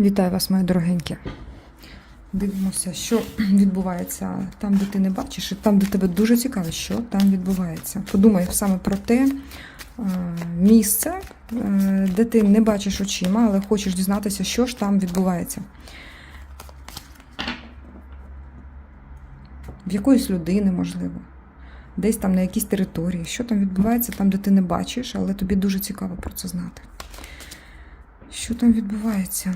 Вітаю вас, мої дорогенькі. Дивимося, що відбувається там, де ти не бачиш, і там, де тебе дуже цікаво, що там відбувається. Подумай саме про те е, місце, е, де ти не бачиш очима, але хочеш дізнатися, що ж там відбувається. В якоїсь людини, можливо, десь там на якійсь території. Що там відбувається, там, де ти не бачиш, але тобі дуже цікаво про це знати. Що там відбувається?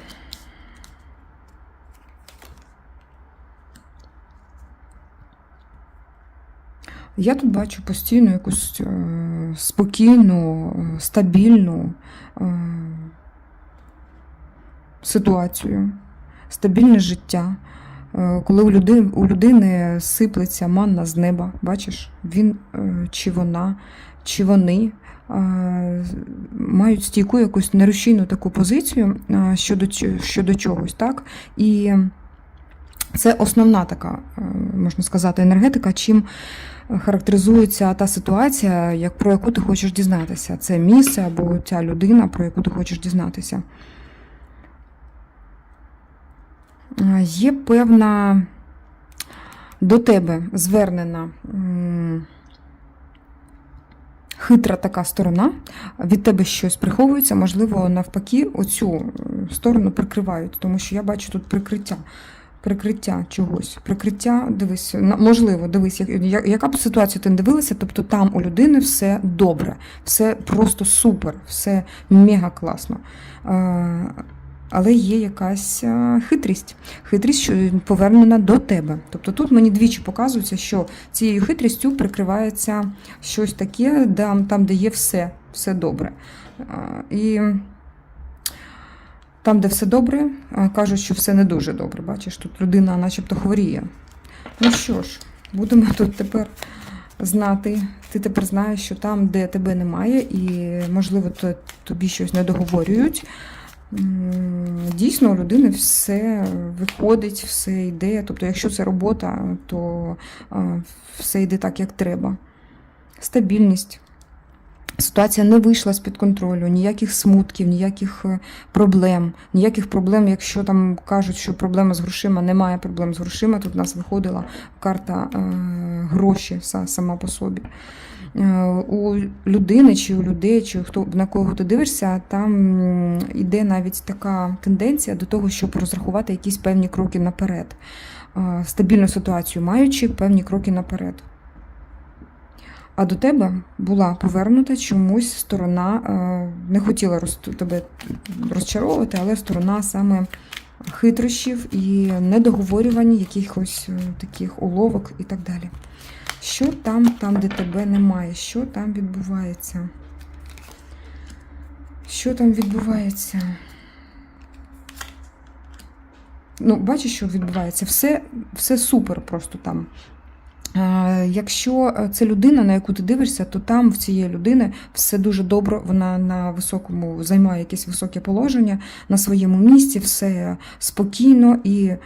Я тут бачу постійно якусь е, спокійну, е, стабільну е, ситуацію, стабільне життя. Коли у людини, у людини сиплеться манна з неба, бачиш, він чи вона, чи вони мають стійку якусь нерушійну таку позицію щодо, щодо чогось, так? І це основна така, е, можна сказати, енергетика, чим характеризується та ситуація, як, про яку ти хочеш дізнатися. Це місце або ця людина, про яку ти хочеш дізнатися. Е, Є певна до тебе звернена хитра така сторона, від тебе щось приховується, можливо, навпаки, оцю е, сторону прикривають, тому що я бачу тут прикриття. Прикриття чогось, прикриття, дивись, можливо, дивись, яка б ситуація ти не дивилася, тобто там у людини все добре, все просто супер, все мега класно. Е, Але є якась е, хитрість, хитрість, що повернена до тебе. Тобто тут мені двічі показується, що цією хитрістю прикривається щось таке, там, де є все, все добре. Е, І там, де все добре, кажуть, що все не дуже добре. Бачиш, тут людина начебто хворіє. Ну що ж, будемо тут тепер знати. Ти тепер знаєш, що там, де тебе немає, і, можливо, тобі щось не договорюють. Дійсно, у людини все виходить, все йде. Тобто, якщо це робота, то все йде так, як треба. Стабільність. Ситуація не вийшла з-під контролю, ніяких смутків, ніяких е, проблем, ніяких проблем, якщо там кажуть, що проблема з грошима, немає проблем з грошима. Тут у нас виходила карта е, гроші сама по собі. Е, у людини чи у людей, чи хто на кого ти дивишся, там йде навіть така тенденція до того, щоб розрахувати якісь певні кроки наперед. Е, Стабільну ситуацію маючи певні кроки наперед. А до тебе була повернута чомусь сторона, е, не хотіла роз- тебе розчаровувати, але сторона саме хитрощів і недоговорювань, якихось е, таких уловок і так далі. Що там, там, де тебе немає? Що там відбувається? Що там відбувається? Ну, бачиш, що відбувається? Все, все супер просто там. Е, Якщо це людина, на яку ти дивишся, то там в цієї людини все дуже добре. Вона на високому займає якесь високе положення на своєму місці, все спокійно і е,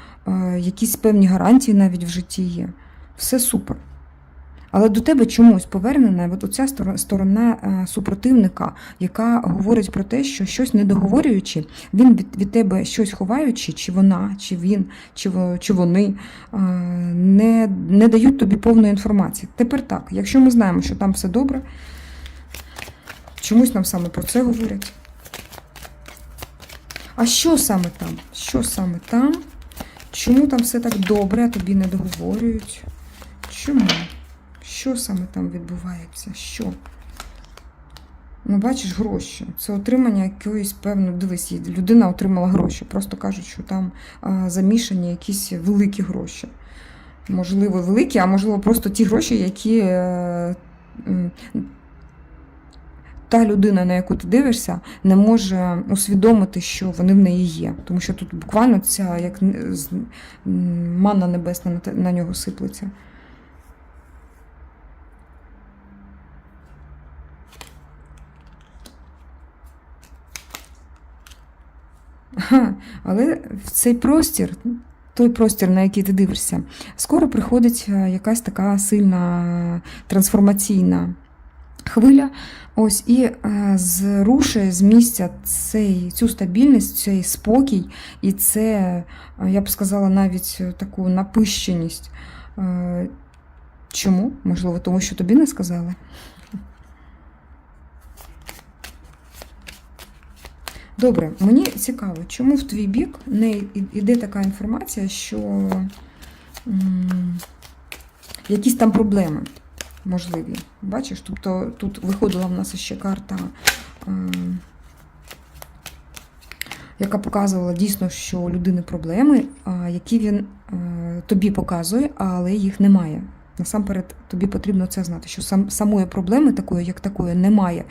якісь певні гарантії навіть в житті є. Все супер. Але до тебе чомусь повернена от оця сторона е, супротивника, яка говорить про те, що щось не договорюючи, він від, від тебе щось ховаючи, чи вона, чи він, чи, чи вони е, не, не дають тобі повної інформації. Тепер так, якщо ми знаємо, що там все добре, чомусь нам саме про це говорять. А що саме там? Що саме там? Чому там все так добре, а тобі не договорюють? Чому? Що саме там відбувається? Що? Ну, бачиш, гроші. Це отримання якоїсь певно, дивись, людина отримала гроші. Просто кажуть, що там а, замішані якісь великі гроші. Можливо, великі, а можливо, просто ті гроші, які е, м, та людина, на яку ти дивишся, не може усвідомити, що вони в неї є. Тому що тут буквально ця як манна небесна на на нього сиплеться. Але в цей простір, той простір, на який ти дивишся, скоро приходить е, якась така сильна трансформаційна хвиля. Ось і е, зрушує з місця цей, цю стабільність, цей спокій, і це, е, я б сказала, навіть таку напищеність. Чому? Можливо, тому що тобі не сказали. Добре, мені цікаво, чому в твій бік не йде така інформація, що м, якісь там проблеми можливі. Бачиш, тобто тут виходила в нас ще карта, е, яка показувала дійсно, що у людини проблеми, які він е, тобі показує, але їх немає. Насамперед, тобі потрібно це знати, що сам, самої проблеми такої, як такої, немає.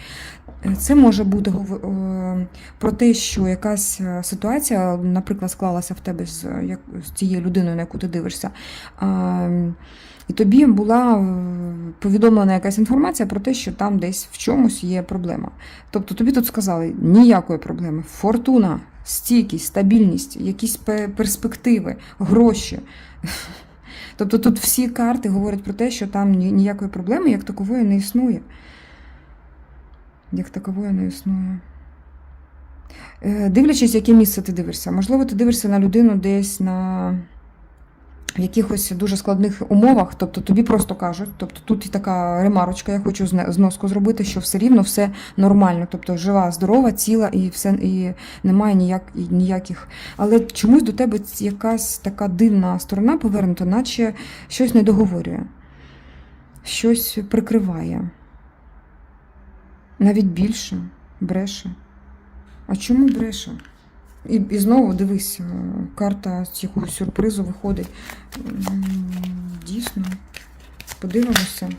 Е, Це може бути е, про те, що якась е, ситуація, наприклад, склалася в тебе з, з цією людиною, на яку ти дивишся. І тобі була повідомлена якась інформація про те, що там десь в чомусь є проблема. Тобто тобі тут сказали ніякої проблеми. Фортуна, стійкість, стабільність, якісь перспективи, гроші. Тобто тут всі карти говорять про те, що там ні- ніякої проблеми як такової не існує. Як такової не існує. Е, Дивлячись, яке місце ти дивишся. Можливо, ти дивишся на людину десь на в якихось дуже складних умовах, тобто тобі просто кажуть, тобто тут і така ремарочка, я хочу зноску зробити, що все рівно все нормально, тобто жива, здорова, ціла і все і немає ніяк, і ніяких. Але чомусь до тебе якась така дивна сторона повернута, наче щось не договорює, щось прикриває. Навіть більше бреше. А чому бреше? І, і знову дивись, е, карта з якогось сюрпризу виходить. Дійсно, подивимося.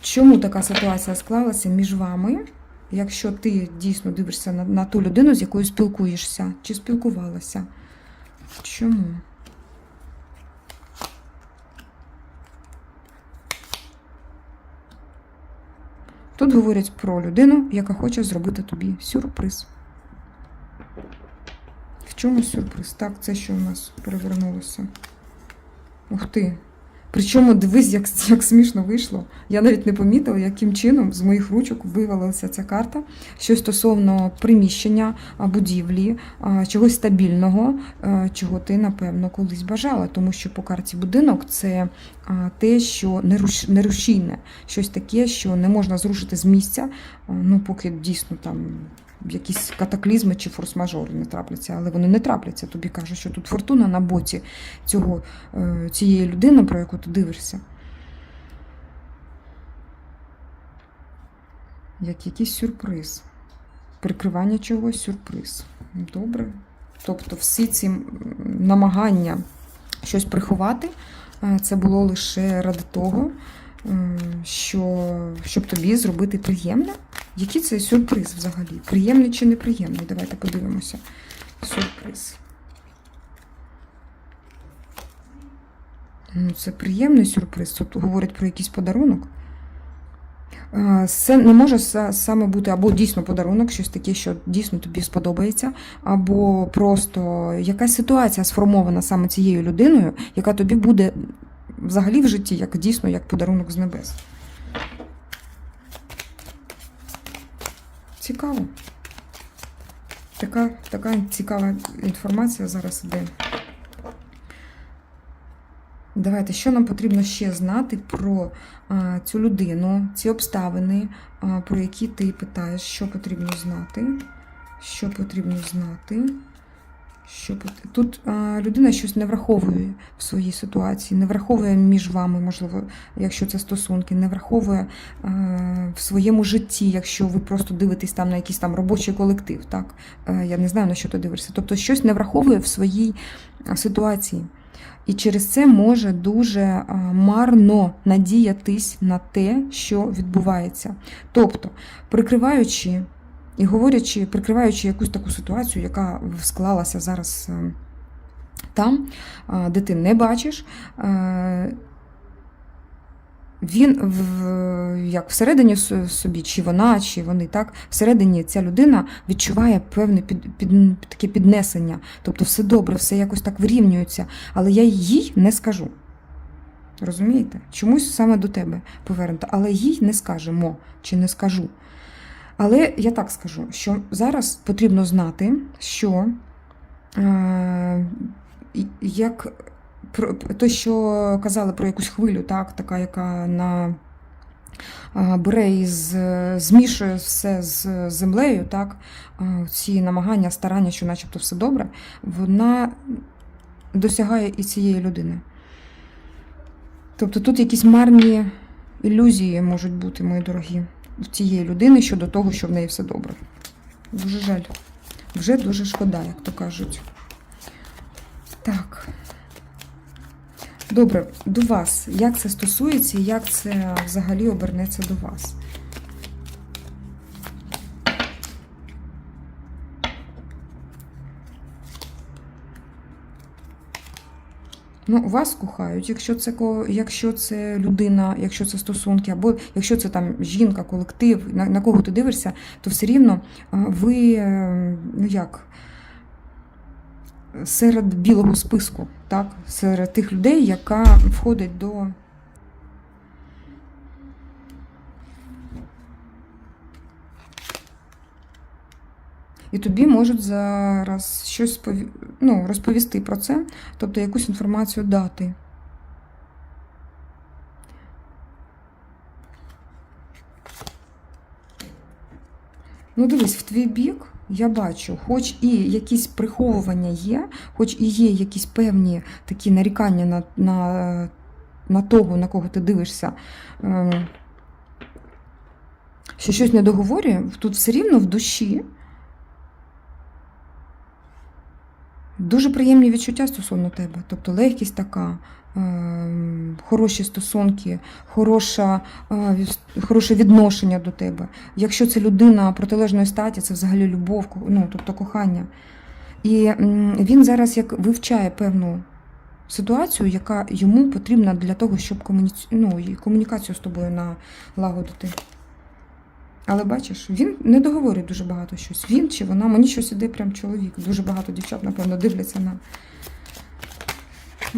Чому така ситуація склалася між вами, якщо ти дійсно дивишся на, на ту людину, з якою спілкуєшся, чи спілкувалася? Чому? Тут говорять про людину, яка хоче зробити тобі сюрприз. В чому сюрприз? Так, це що у нас перевернулося. Ух ти. Причому дивись, як, як смішно вийшло. Я навіть не помітила, яким чином з моїх ручок вивалилася ця карта. Щось стосовно приміщення, будівлі, чогось стабільного, чого ти, напевно, колись бажала. Тому що по карті будинок це те, що неруш- нерушійне, щось таке, що не можна зрушити з місця, ну, поки дійсно там якісь катаклізми чи форс-мажори не трапляться, але вони не трапляться. Тобі кажуть, що тут фортуна на боці цього, е, цієї людини, про яку ти дивишся. Як якийсь сюрприз. Прикривання чогось сюрприз. Добре. Тобто всі ці намагання щось приховати, е, це було лише ради того, е, що, щоб тобі зробити приємне. Який це сюрприз взагалі? Приємний чи неприємний? Давайте подивимося. Сюрприз. Ну, це приємний сюрприз. Тут говорять про якийсь подарунок. Це не може саме бути або дійсно подарунок, щось таке, що дійсно тобі сподобається, або просто якась ситуація сформована саме цією людиною, яка тобі буде взагалі в житті, як дійсно як подарунок з небес. Цікаво. Така, така цікава інформація зараз іде. Давайте, що нам потрібно ще знати про а, цю людину, ці обставини, а, про які ти питаєш, що потрібно знати. Що потрібно знати. Що Тут а, людина щось не враховує в своїй ситуації, не враховує між вами, можливо, якщо це стосунки, не враховує а, в своєму житті, якщо ви просто дивитесь там на якийсь там робочий колектив. Так? Е, Я не знаю, на що ти дивишся. Тобто щось не враховує в своїй ситуації. І через це може дуже марно надіятись на те, що відбувається. Тобто, прикриваючи і говорячи, прикриваючи якусь таку ситуацію, яка склалася зараз е, там, де ти не бачиш, е, він в, як всередині собі, чи вона, чи вони так, всередині ця людина відчуває певне під, під, таке піднесення. Тобто все добре, все якось так вирівнюється, але я їй не скажу. Розумієте? Чомусь саме до тебе повернута, але їй не скажемо чи не скажу. Але я так скажу, що зараз потрібно знати, що е, як про те, що казали про якусь хвилю, так, така, яка на бере і змішує все з землею, так, ці намагання, старання, що начебто все добре, вона досягає і цієї людини. Тобто тут якісь марні ілюзії можуть бути, мої дорогі, цієї людини щодо того, що в неї все добре. Дуже жаль. Вже дуже шкода, як то кажуть. Так. Добре, до вас. Як це стосується і як це взагалі обернеться до вас? Ну, вас кохають, якщо це якщо це людина, якщо це стосунки, або якщо це там жінка, колектив, на, на кого ти дивишся, то все рівно ви е, ну як серед білого списку, так? серед тих людей, яка входить до. І тобі можуть зараз щось ну, розповісти про це, тобто якусь інформацію дати. Ну, дивись, в твій бік я бачу, хоч і якісь приховування є, хоч і є якісь певні такі нарікання на, на, на того, на кого ти дивишся, ем, що щось не договорює, тут все рівно в душі дуже приємні відчуття стосовно тебе. Тобто легкість така, ем, хороші стосунки, хороша, е, хороше відношення до тебе. Якщо це людина протилежної статі, це взагалі любов, ну, тобто кохання. І він зараз як вивчає певну ситуацію, яка йому потрібна для того, щоб комуніці... ну, комунікацію з тобою налагодити. Але бачиш, він не договорює дуже багато щось. Він чи вона, мені щось іде прям чоловік. Дуже багато дівчат, напевно, дивляться на.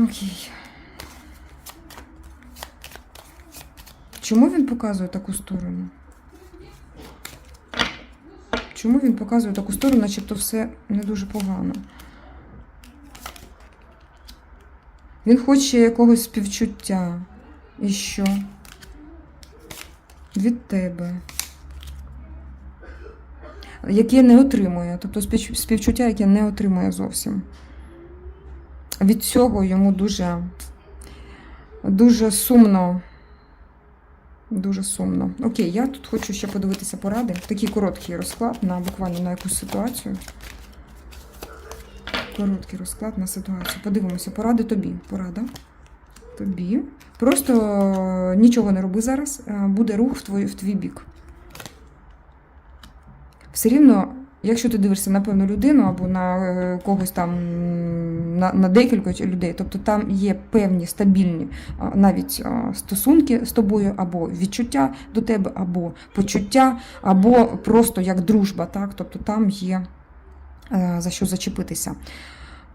Окей. Чому він показує таку сторону? Чому він показує таку сторону, начебто все не дуже погано? Він хоче якогось співчуття. І що? Від тебе. Яке не отримує, тобто співчуття, яке не отримує зовсім. Від цього йому дуже, дуже сумно. Дуже сумно. Окей, я тут хочу ще подивитися поради. Такий короткий розклад на буквально на якусь ситуацію. Короткий розклад на ситуацію. Подивимося, поради тобі. Порада. Тобі. Просто е, нічого не роби зараз. е, Буде рух в твій, в твій бік. Все рівно, якщо ти дивишся на певну людину або на е, когось там на, на декілька людей, тобто там є певні стабільні навіть стосунки з тобою, або відчуття до тебе, або почуття, або просто як дружба, так? Тобто там є е, за що зачепитися.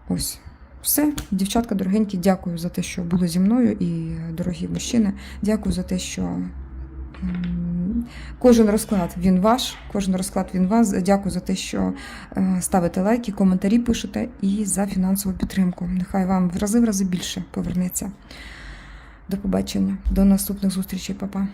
Ось. Все, дівчатка дорогенькі, дякую за те, що були зі мною, і дорогі мужчини, дякую за те, що кожен розклад він ваш, кожен розклад він вас. Дякую за те, що е, ставите лайки, коментарі пишете і за фінансову підтримку. Нехай вам в рази в рази більше повернеться. До побачення, до наступних зустрічей, Па-па.